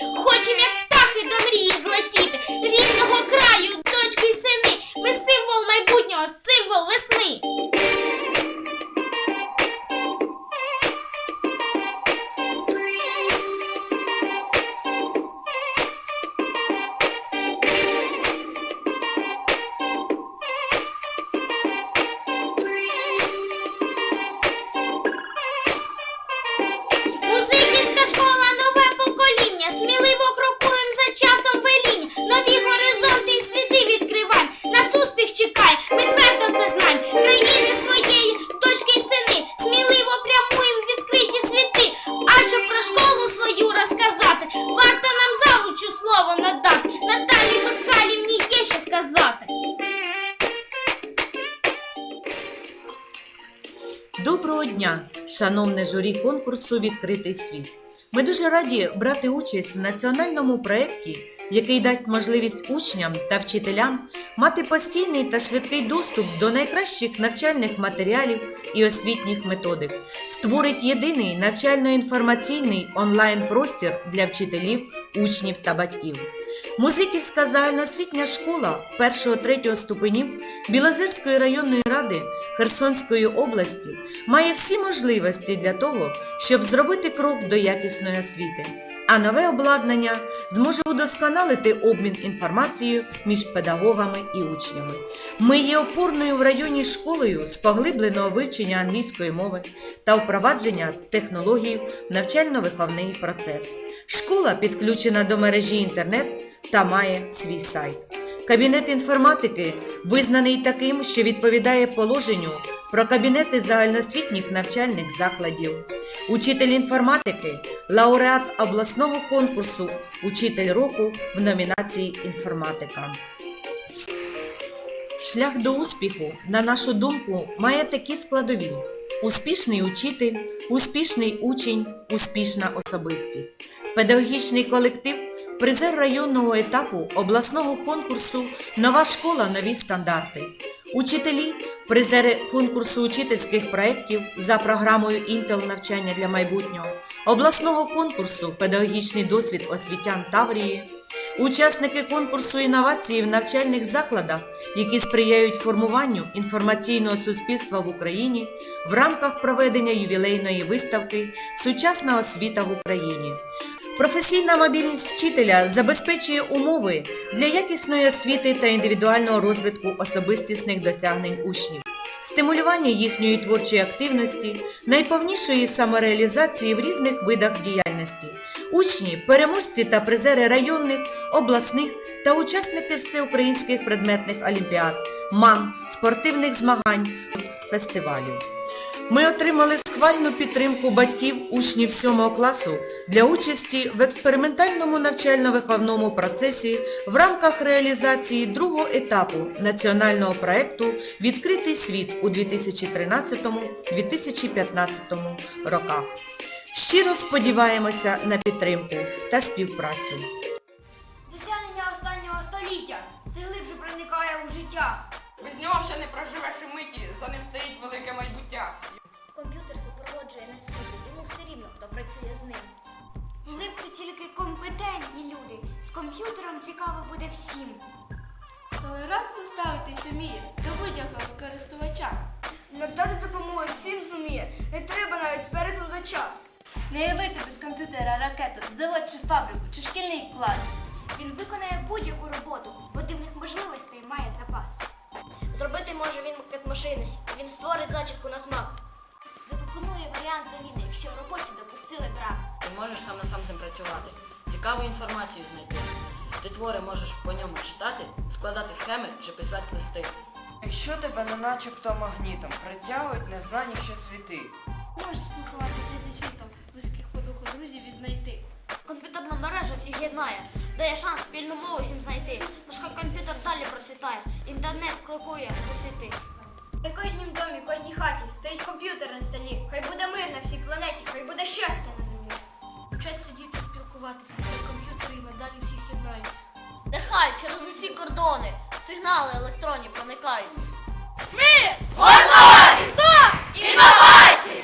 Хочем, як і до мрії злетіти, рідного краю. Варто нам завучу слово надати. Наталі Михайлівні є що сказати. Доброго дня, шановне журі конкурсу Відкритий світ. Ми дуже раді брати участь в національному проєкті який дасть можливість учням та вчителям мати постійний та швидкий доступ до найкращих навчальних матеріалів і освітніх методик, створить єдиний навчально-інформаційний онлайн-простір для вчителів, учнів та батьків. Музиківська загальноосвітня школа 1-3 ступенів Білозерської районної ради Херсонської області має всі можливості для того, щоб зробити крок до якісної освіти. А нове обладнання зможе удосконалити обмін інформацією між педагогами і учнями. Ми є опорною в районі школою з поглибленого вивчення англійської мови та впровадження технологій в навчально-виховний процес. Школа підключена до мережі інтернет та має свій сайт. Кабінет інформатики визнаний таким, що відповідає положенню про кабінети загальноосвітніх навчальних закладів. Учитель інформатики, лауреат обласного конкурсу Учитель року в номінації Інформатика. Шлях до успіху, на нашу думку, має такі складові: успішний учитель, успішний учень, успішна особистість, педагогічний колектив, призер районного етапу обласного конкурсу Нова школа нові стандарти. Учителі, призери конкурсу учительських проєктів за програмою Інтел. Навчання для майбутнього, обласного конкурсу Педагогічний досвід освітян Таврії, учасники конкурсу інновації в навчальних закладах, які сприяють формуванню інформаційного суспільства в Україні в рамках проведення ювілейної виставки Сучасна освіта в Україні. Професійна мобільність вчителя забезпечує умови для якісної освіти та індивідуального розвитку особистісних досягнень учнів, стимулювання їхньої творчої активності, найповнішої самореалізації в різних видах діяльності. Учні, переможці та призери районних, обласних та учасники всеукраїнських предметних олімпіад, МАН, спортивних змагань, фестивалів. Ми отримали схвальну підтримку батьків учнів 7 класу для участі в експериментальному навчально-виховному процесі в рамках реалізації другого етапу національного проєкту Відкритий світ у 2013-2015 роках. Щиро сподіваємося на підтримку та співпрацю. Досягнення останнього століття все глибше проникає у життя. Без нього ще не проживеш і миті, за ним стоїть велике майбуття. Комп'ютер супроводжує нас всюди, йому все рівно, хто працює з ним. Влипки тільки компетентні люди. З комп'ютером цікаво буде всім. Толерантно ставитись уміє до будь-якого користувача. Надати допомогу всім зуміє, не треба навіть перекладача. Не явити без комп'ютера ракету, завод чи фабрику, чи шкільний клас. Він виконає будь-яку роботу, бо дивних можливостей має машини, він створить зачіску на смак. Запропонує варіант заміни, якщо в роботі допустили брак. Ти можеш сам на сам тим працювати, цікаву інформацію знайти. Ти твори можеш по ньому читати, складати схеми чи писати листи. Якщо тебе не начебто магнітом притягують незнані ще світи. Можеш спілкуватися зі світом, близьких по духу друзів віднайти. Комп'ютерна мережа всіх єднає, дає шанс спільну мову всім знайти. Тож комп'ютер далі процвітає, інтернет крокує у світи. У кожнім домі, кожній хаті стоїть комп'ютер на столі. Хай буде мир на всій планеті, хай буде щастя на землі. Вчаться діти спілкуватися, нехай комп'ютери і надалі всіх єднають. Нехай через усі кордони сигнали електронні проникають. Готові! До інновацій!